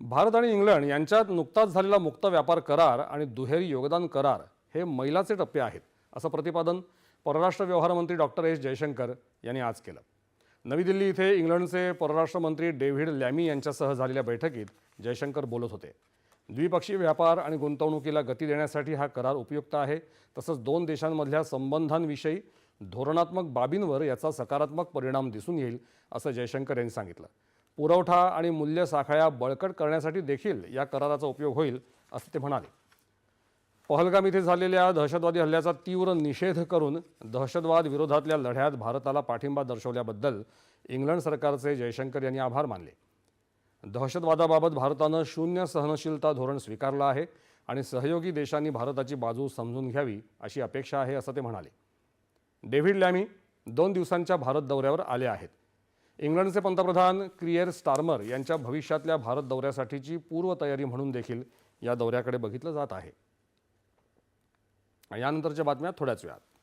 भारत आणि इंग्लंड यांच्यात नुकताच झालेला मुक्त व्यापार करार आणि दुहेरी योगदान करार हे मैलाचे टप्पे आहेत असं प्रतिपादन परराष्ट्र व्यवहार मंत्री डॉक्टर एस. जयशंकर यांनी आज केलं. नवी दिल्ली इथे इंग्लंडचे परराष्ट्र मंत्री डेव्हिड लॅमी यांच्यासह झालेल्या बैठकीत जयशंकर बोलत होते. द्विपक्षीय व्यापार आणि गुंतवणुकीला गती देण्यासाठी हा करार उपयुक्त आहे तसंच दोन देशांमधल्या संबंधांविषयी धोरणात्मक बाबींवर याचा सकारात्मक परिणाम दिसून येईल असं जयशंकर यांनी सांगितलं. पुरवठा आणि मूल्य साखळ्या बळकट करण्यासाठी देखील या कराराचा उपयोग होईल असं ते म्हणाले. पहलगाम इथे झालेल्या दहशतवादी हल्ल्याचा तीव्र निषेध करून दहशतवाद विरोधातल्या लढ्यात भारताला पाठिंबा दर्शवल्याबद्दल इंग्लंड सरकारचे जयशंकर यांनी आभार मानले. दहशतवादाबाबत भारतानं शून्य सहनशीलता धोरण स्वीकारलं आहे आणि सहयोगी देशांनी भारताची बाजू समजून घ्यावी अशी अपेक्षा आहे असं ते म्हणाले. डेव्हिड लॅमी दोन दिवसांच्या भारत दौऱ्यावर आले आहेत. इंग्लंडचे पंतप्रधान क्रिएर स्टार्मर यांच्या भविष्यातल्या भारत दौऱ्यासाठीची पूर्वतयारी म्हणून देखील या दौऱ्याकडे बघितलं जात आहे. यानंतरच्या बातम्या थोड्याच वेळात.